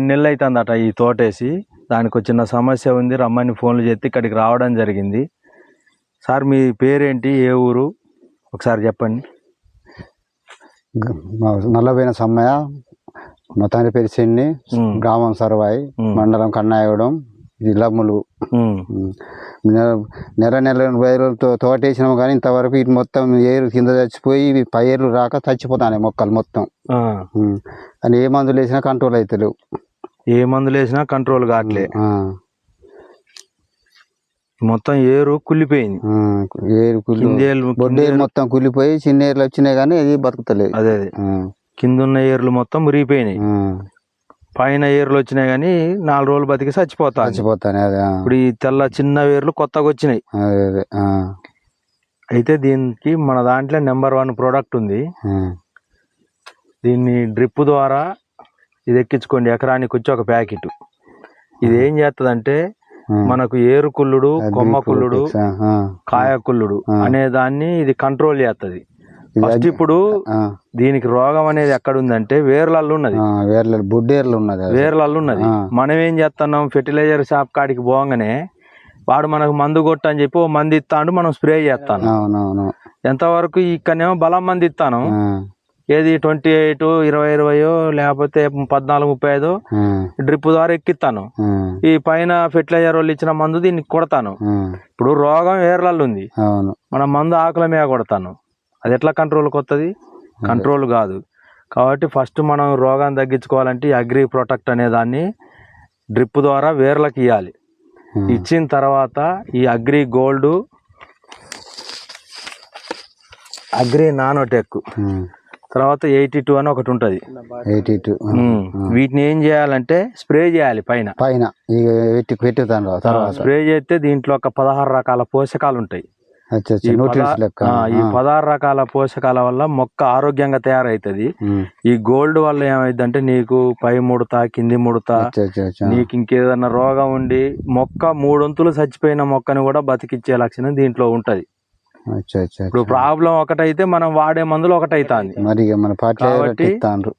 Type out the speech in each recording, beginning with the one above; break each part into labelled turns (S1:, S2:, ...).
S1: రెండు నెలలు అవుతుందట ఈ తోటేసి. దానికి చిన్న సమస్య ఉంది రమ్మని ఫోన్లు చేస్తే ఇక్కడికి రావడం జరిగింది. సార్ మీ పేరేంటి ఏ ఊరు? ఒకసారి చెప్పండి.
S2: నల్లబోయిన సమ్మయ్య మా తండ్రి పేరు చెన్ని గ్రామం సర్వాయి మండలం కన్నాయగూడెం జిల్లా
S1: ఉమ్.
S2: నెల నెల నెల ఎనభై రోజులు తో- తోట వేసినాము కానీ ఇంతవరకు ఇటు మొత్తం ఏరు కింద చచ్చిపోయి పైర్లు రాక చచ్చిపోతాయి మొక్కలు మొత్తం. అని ఏ మందులు వేసినా కంట్రోల్ అవుతలేవు
S1: ఏ మందులు వేసినా కంట్రోల్ కావట్లే మొత్తం ఏరు కుళ్ళిపోయింది.
S2: ఏరు కుళ్ళు బొడ్డేరు మొత్తం కుళ్ళిపోయి చిన్న ఏర్లు వచ్చినాయి కానీ అది బతుకుతలేదు.
S1: అదే అదే.
S2: ఆ,
S1: కింద ఉన్న ఏర్లు మొత్తం మురిగిపోయినాయి. పైన ఏర్లు వచ్చినాయి కానీ నాలుగు రోజులు బతికి చచ్చిపోతాయి
S2: చచ్చిపోతానే.
S1: ఇప్పుడు ఈ తెల్ల చిన్న వేర్లు కొత్తగా వచ్చినాయి.
S2: అదే అదే ఆ,
S1: అయితే దీనికి మన దాంట్లో నెంబర్ వన్ ప్రోడక్ట్ ఉంది. దీన్ని డ్రిప్ ద్వారా ఇది ఎక్కించుకోండి ఎకరానికి వచ్చి ఒక ప్యాకెట్ ఇది ఏం చేస్తుందంటే. మనకు ఏరు కుళ్ళుడు
S2: అది
S1: కొమ్మ
S2: ఇప్పుడు
S1: కుళ్ళుడు
S2: ఆ, ఆ.
S1: కాయ కుళ్ళుడు
S2: ఆ.
S1: అనే దాన్ని ఇది కంట్రోల్ చేస్తుంది ఫస్ట్ ఇప్పుడు దీనికి రోగం అనేది ఎక్కడ ఉందంటే వేర్లల్లో ఉన్నది
S2: వేర్ల బొడ్డేర్లు ఉన్నది.
S1: వేర్లల్లో ఉన్నది. మనం ఏం చేస్తున్నాం ఫెర్టిలైజర్ షాప్ కాడికి పోగానే వాడు మనకు మందు కొట్టు అని చెప్పి ఓ మంది ఇస్తాడు మనం స్ప్రే చేస్తాను ఎంతవరకు ఇక్కడనేమో బలం మంది ఇస్తాను ఏది ట్వంటీ ఎయిట్ ఇరవై ఇరవయో లేకపోతే పద్నాలుగు ముప్పై ఐదు డ్రిప్ ద్వారా ఎక్కిస్తాను. ఈ పైన ఫెర్టిలైజర్ వాళ్ళు ఇచ్చిన మందు దీనికి కొడతాను. ఇప్పుడు రోగం వేర్లలో ఉంది. మన మందు ఆకుల మీద కొడతాను. అది ఎట్లా కంట్రోల్కి వస్తుంది కంట్రోల్ కాదు. కాబట్టి ఫస్ట్ మనం రోగాన్ని తగ్గించుకోవాలంటే ఈ అగ్రి ప్రొటెక్ట్ అనే దాన్ని డ్రిప్ ద్వారా వేర్లకు ఇవ్వాలి ఇచ్చిన తర్వాత ఈ అగ్రి గోల్డ్ అగ్రి నానోటెక్ తర్వాత ఎయిటీ టూ అని ఒకటి ఉంటుంది.
S2: Eighty two.
S1: వీటిని ఏం చేయాలంటే స్ప్రే చేయాలి పైన.
S2: పైన. పెట్టుతాను
S1: స్ప్రే చేస్తే దీంట్లో ఒక పదహారు రకాల పోషకాలు ఉంటాయి. ఈ పదహారు రకాల పోషకాల వల్ల మొక్క ఆరోగ్యంగా తయారవుతుంది
S2: ఉమ్,
S1: ఈ గోల్డ్ వల్ల ఏమైందంటే నీకు పై ముడత కింది ముడత నీకు ఇంకేదన్నా రోగం ఉండి మొక్క మూడొంతులు చచ్చిపోయిన మొక్కని కూడా బతికిచ్చే లక్షణం దీంట్లో ఉంటది. ఇప్పుడు ప్రాబ్లం ఒకటైతే మనం వాడే మందులు ఒకటైతుంది.
S2: మరి మన పార్టీ
S1: కాబట్టి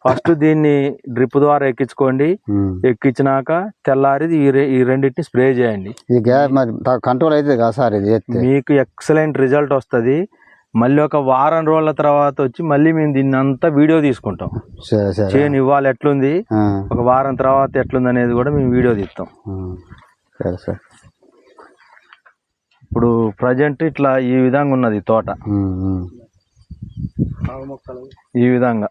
S1: ఫస్ట్ దీన్ని డ్రిప్ ద్వారా ఎక్కించుకోండి. ఎక్కించినాక తెల్లారి ఈ రెండింటిని స్ప్రే చేయండి.
S2: కంట్రోల్ అవుతుంది కదా సార్ ఇది
S1: మీకు ఎక్సలెంట్ రిజల్ట్ వస్తుంది. మళ్ళీ ఒక వారం రోజుల తర్వాత వచ్చి మళ్ళీ మేము దీన్ని అంతా వీడియో తీసుకుంటాం. చేను ఇవ్వాలి ఎట్లుంది? ఒక వారం తర్వాత ఎట్లుంది అనేది కూడా మేము వీడియో తీస్తాం.
S2: సరే సరే.
S1: ఇప్పుడు ప్రజెంట్ ఇట్లా ఈ విధంగా ఉన్నది తోట. ఈ విధంగా.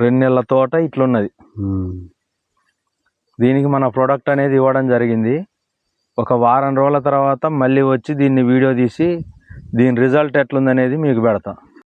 S1: రెండు నెలల తోట ఇట్లున్నది. దీనికి మన ప్రోడక్ట్ అనేది ఇవ్వడం జరిగింది. ఒక వారం రోజుల తర్వాత మళ్ళీ వచ్చి దీన్ని వీడియో తీసి దీని రిజల్ట్ ఎట్లుందనేది మీకు పెడతాం.